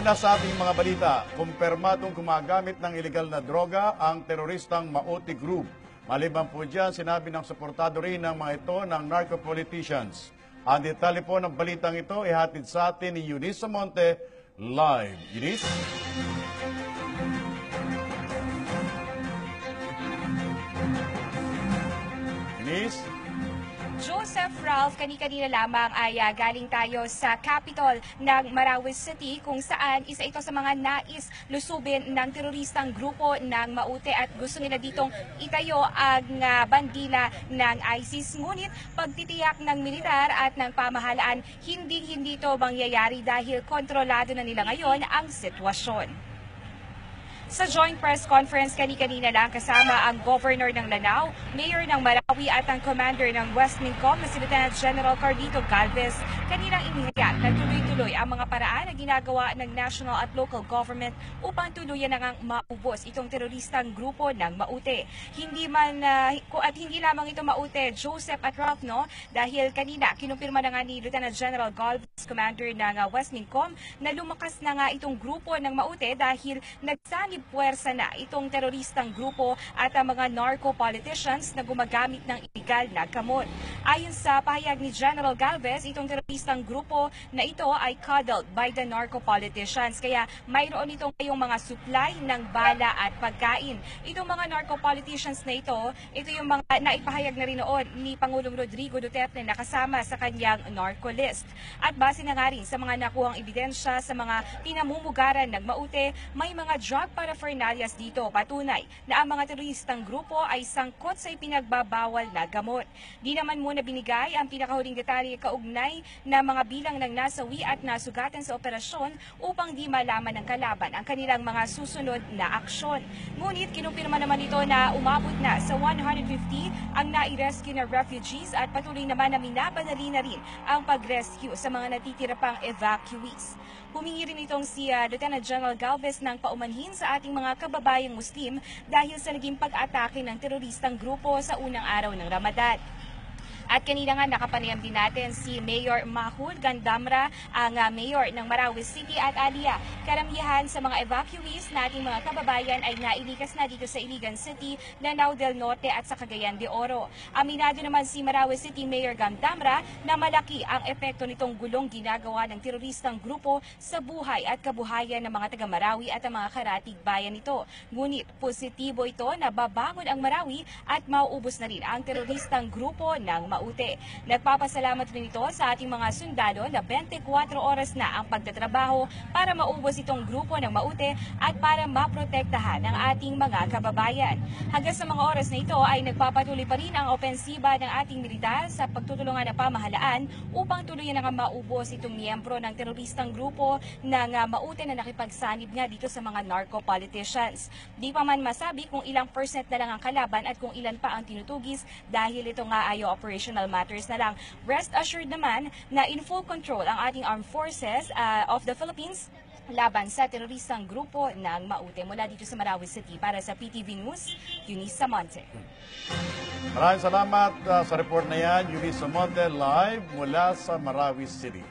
Una sa ating mga balita, kumpirmadong gumagamit ng ilegal na droga ang teroristang Maoti Group. Maliban po dyan, sinabi ng suportado rin ng mga ito ng narco-politicians. Ang detalye po ng balitang ito ihatid sa atin ni Eunice Monte live. Eunice? Eunice? Joseph Ralph, kani-kanina lamang ay ah, galing tayo sa capital ng Marawi City kung saan isa ito sa mga nais lusubin ng teroristang grupo ng Maute at gusto nila ditong itayo ang ah, bandila ng ISIS. Ngunit pagtitiyak ng militar at ng pamahalaan, hindi-hindi ito mangyayari dahil kontrolado na nila ngayon ang sitwasyon. Sa joint press conference kani-kanina lang kasama ang Governor ng Lanao, Mayor ng Marawi at ang Commander ng West Mincom na si Lieutenant General Carlito Galvez, kaninang inihayag na tuloy-tuloy ang mga paraan na ginagawa ng national at local government upang tuluyan na ngang maubos itong teroristang grupo ng Maute. Hindi man ko- at hindi lamang ito Maute, Joseph at Ralph no, dahil kanina kinumpirma na nga ni Lieutenant General Galvez, Commander ng ah, West Mincom, na lumakas na nga itong grupo ng Maute dahil nagsanib puwersa na itong teroristang grupo at ang mga narco-politicians na gumagamit ng illegal na gamot. Ayon sa pahayag ni General Galvez, itong teroristang grupo na ito ay coddled by the narco-politicians. Kaya mayroon itong kayong mga supply ng bala at pagkain. Itong mga narco-politicians na ito, ito yung mga naipahayag na rin noon ni Pangulong Rodrigo Duterte na kasama sa kanyang narco list. At base na nga rin sa mga nakuhang ebidensya sa mga pinamumugaran ng Maute, may mga drug paraphernalias dito patunay na ang mga teroristang grupo ay sangkot sa ipinagbabawal na gamot. Di naman muna binigay ang pinakahuling detalye kaugnay na mga bilang ng nasawi at nasugatan sa operasyon upang di malaman ng kalaban ang kanilang mga susunod na aksyon. Ngunit kinumpirma naman ito na umabot na sa 150 ang nai-rescue na refugees at patuloy naman na minapadali na rin ang pag-rescue sa mga natitira pang evacuees. Humingi rin itong si ah, Lieutenant General Galvez ng paumanhin sa ating mga kababayang Muslim dahil sa naging pag-atake ng teroristang grupo sa unang araw ng Ramadan. At kanina nga nakapanayam din natin si Mayor Mahul Gandamra, ang ah, mayor ng Marawi City at Alia. Karamihan sa mga evacuees na ating mga kababayan ay nailikas na dito sa Iligan City, Lanao del Norte at sa Cagayan de Oro. Aminado naman si Marawi City Mayor Gandamra na malaki ang epekto nitong gulong ginagawa ng teroristang grupo sa buhay at kabuhayan ng mga taga Marawi at ang mga karatig bayan nito. Ngunit positibo ito na babangon ang Marawi at mauubos na rin ang teroristang grupo ng Maute. Nagpapasalamat rin ito sa ating mga sundalo na 24 oras na ang pagtatrabaho para maubos itong grupo ng Maute at para maprotektahan ang ating mga kababayan. Hanggang sa mga oras na ito ay nagpapatuloy pa rin ang opensiba ng ating militar sa pagtutulungan ng pamahalaan upang tuluyan na maubos itong miyembro ng teroristang grupo ng Maute na nakipagsanib nga dito sa mga narco-politicians. Di pa man masabi kung ilang percent na lang ang kalaban at kung ilan pa ang tinutugis dahil ito nga ay operational matters na lang. Rest assured naman na in full control ang ating armed forces ah, of the Philippines laban sa teroristang grupo ng Maute mula dito sa Marawi City para sa PTV News, Eunice Samonte. Maraming salamat ah, sa report na yan, Eunice Monte live mula sa Marawi City.